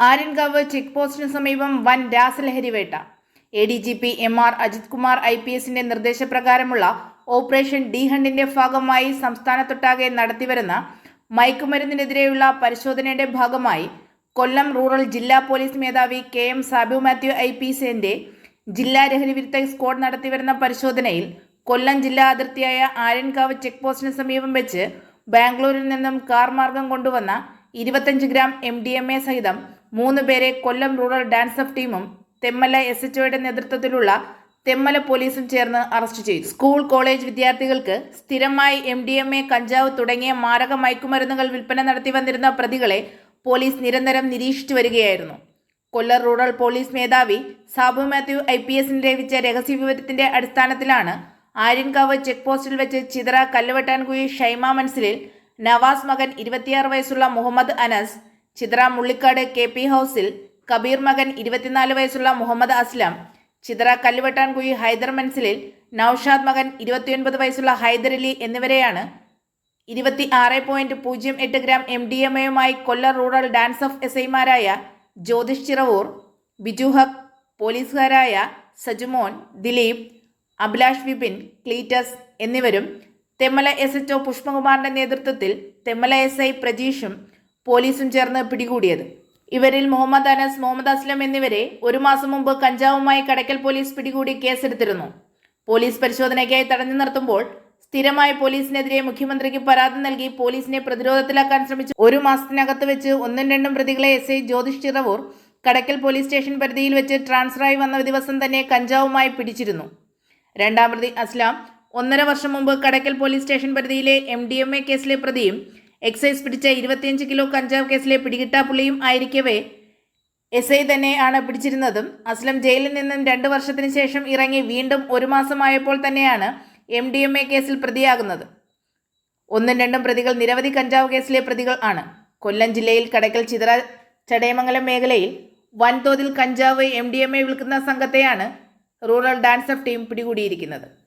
Aryankavu check പോസ്റ്റിന് സമീപം വൻ രാസലഹരി വേട്ട A D G P M R Ajith Kumar I P എസിന്റെ നിർദ്ദേശപ്രകാരമുള്ള ഓപ്പറേഷൻ ഡി ഹണ്ടിന്റെ ഭാഗമായി സംസ്ഥാനത്തൊട്ടാകെ നടത്തിവരുന്ന മയക്കുമരുന്നിനെതിരെയുള്ള പരിശോധനയുടെ ഭാഗമായി കൊല്ലം റൂറൽ ജില്ലാ പോലീസ് മേധാവി K M Sabu Mathew I P സിന്റെ ജില്ലാ ലഹരി വിരുദ്ധ സ്ക്വാഡ് നടത്തിവരുന്ന പരിശോധനയിൽ കൊല്ലം ജില്ലാ അതിർത്തിയായ ആര്യൻകാവ് ചെക്ക് പോസ്റ്റിന് സമീപം വെച്ച് ബാംഗ്ലൂരിൽ നിന്നും കാർ മാർഗം കൊണ്ടുവന്ന ഇരുപത്തഞ്ച് gram M D M A സഹിതം മൂന്ന് പേരെ കൊല്ലം റൂറൽ ഡാൻസ് ഓഫ് ടീമും തെമ്മല എസ് എച്ച് ഒയുടെ നേതൃത്വത്തിലുള്ള തെമ്മല പോലീസും ചേർന്ന് അറസ്റ്റ് ചെയ്തു. സ്കൂൾ കോളേജ് വിദ്യാർത്ഥികൾക്ക് സ്ഥിരമായി എം ഡി എം എ കഞ്ചാവ് തുടങ്ങിയ മാരക മയക്കുമരുന്നുകൾ വിൽപ്പന നടത്തി വന്നിരുന്ന പ്രതികളെ പോലീസ് നിരന്തരം നിരീക്ഷിച്ചു വരികയായിരുന്നു. കൊല്ലം റൂറൽ പോലീസ് മേധാവി സാബു മാത്യു ഐ പി എസിന് ലഭിച്ച രഹസ്യവിവരത്തിന്റെ അടിസ്ഥാനത്തിലാണ് ആര്യൻകാവ് ചെക്ക് പോസ്റ്റിൽ വെച്ച് ചിതറ കല്ലുവെട്ടാൻകുഴി ഷൈമ മൻസിലിൽ നവാസ് മകൻ ഇരുപത്തിയാറ് വയസ്സുള്ള മുഹമ്മദ് അനസ് ചിത്ര മുള്ളിക്കാട് കെ പി ഹൗസിൽ കബീർ മകൻ ഇരുപത്തിനാല് വയസ്സുള്ള മുഹമ്മദ് അസ്ലം ചിത്ര കല്ലുവെട്ടാൻകുഴി ഹൈദർ മൻസിലിൽ നൌഷാദ് മകൻ ഇരുപത്തിയൊൻപത് വയസ്സുള്ള ഹൈദർ അലി എന്നിവരെയാണ് ഇരുപത്തി ആറ് പോയിന്റ് പൂജ്യം എട്ട് ഗ്രാം എം ഡി എം എയുമായി Kollam rural DANSAF S ഐമാരായ ജ്യോതിഷ് ചിറവൂർ ബിജു ഹക് പോലീസുകാരായ സജുമോൻ ദിലീപ് അഭിലാഷ് വിപിൻ ക്ലീറ്റസ് എന്നിവരും തെമ്മല എസ് എച്ച് ഒ പുഷ്പകുമാറിന്റെ നേതൃത്വത്തിൽ തെമ്മല എസ് ഐ പ്രജീഷും പോലീസും ചേർന്ന് പിടികൂടിയത്. ഇവരിൽ മുഹമ്മദ് അനസ് മുഹമ്മദ് അസ്ലം എന്നിവരെ ഒരു മാസം മുമ്പ് കഞ്ചാവുമായി കടക്കൽ പോലീസ് പിടികൂടി കേസെടുത്തിരുന്നു. പോലീസ് പരിശോധനയ്ക്കായി തടഞ്ഞു നിർത്തുമ്പോൾ സ്ഥിരമായി പോലീസിനെതിരെ മുഖ്യമന്ത്രിക്ക് പരാതി നൽകി പോലീസിനെ പ്രതിരോധത്തിലാക്കാൻ ശ്രമിച്ചു. ഒരു മാസത്തിനകത്ത് വെച്ച് ഒന്നും രണ്ടും പ്രതികളെ S I Jyothish Chiravoor Kadakkal police station പരിധിയിൽ വെച്ച് ട്രാൻസ്ഫറായി വന്ന ദിവസം തന്നെ കഞ്ചാവുമായി പിടിച്ചിരുന്നു. രണ്ടാം പ്രതി അസ്ലാം ഒന്നര വർഷം മുമ്പ് കടക്കൽ പോലീസ് സ്റ്റേഷൻ പരിധിയിലെ എം ഡി എം എ കേസിലെ പ്രതിയും എക്സൈസ് പിടിച്ച ഇരുപത്തിയഞ്ച് കിലോ കഞ്ചാവ് കേസിലെ പിടികിട്ടാപ്പുള്ളിയും ആയിരിക്കവേ. എസ് ഐ തന്നെയാണ് പിടിച്ചിരുന്നതും. അസ്ലം ജയിലിൽ നിന്നും രണ്ട് വർഷത്തിന് ശേഷം ഇറങ്ങി വീണ്ടും ഒരു മാസമായപ്പോൾ തന്നെയാണ് എം ഡി എം എ കേസിൽ പ്രതിയാകുന്നത്. ഒന്നും രണ്ടും പ്രതികൾ നിരവധി കഞ്ചാവ് കേസിലെ പ്രതികൾ ആണ്. കൊല്ലം ജില്ലയിൽ കടക്കൽ ചിതറ ചടയമംഗലം മേഖലയിൽ വൻതോതിൽ കഞ്ചാവ് എം ഡി എം എ വിൽക്കുന്ന സംഘത്തെയാണ് റൂറൽ ഡാൻസ് ഓഫ് ടീം പിടികൂടിയിരിക്കുന്നത്.